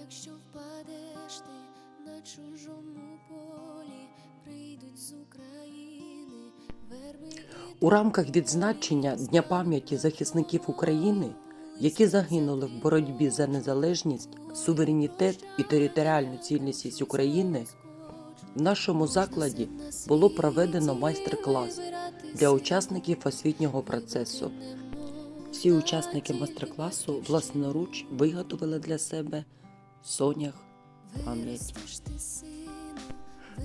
якщо впадеш ти на чужому полі, прийдуть з України верби У рамках відзначення Дня пам'яті захисників України, які загинули в боротьбі за незалежність, суверенітет і територіальну цілісність України, в нашому закладі було проведено майстер-клас для учасників освітнього процесу. Всі учасники майстер-класу власноруч виготовили для себе сонях пам'яті.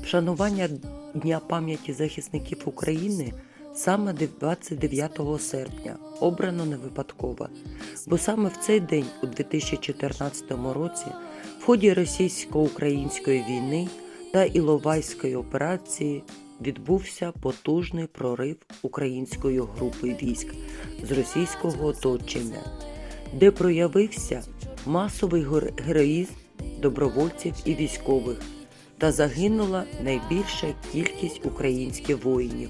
Вшанування Дня пам'яті захисників України саме 29 серпня. Обрано не випадково, бо саме в цей день, у 2014 році, в ході російсько-української війни та Іловайської операції відбувся потужний прорив української групи військ з російського оточення, де проявився масовий героїзм добровольців і військових та загинула найбільша кількість українських воїнів.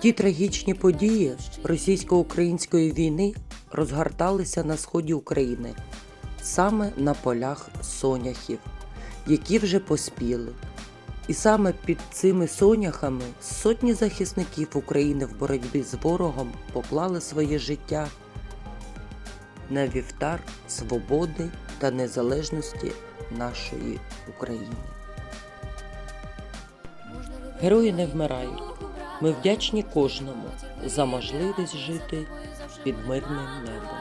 Ті трагічні події російсько-української війни розгорталися на сході України, саме на полях соняхів, які вже поспіли. І саме під цими соняхами сотні захисників України в боротьбі з ворогом поклали своє життя на вівтар свободи та незалежності нашої України. Герої не вмирають. Ми вдячні кожному за можливість жити під мирним небом.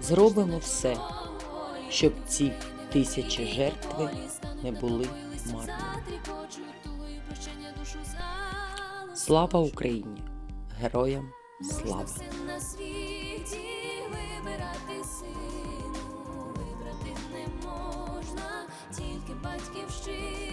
Зробимо все, щоб ці тисячі жертви не були марними. Слава Україні! Героям Слава. на світі вибирати сину, вибрати не можна, тільки батьківщину.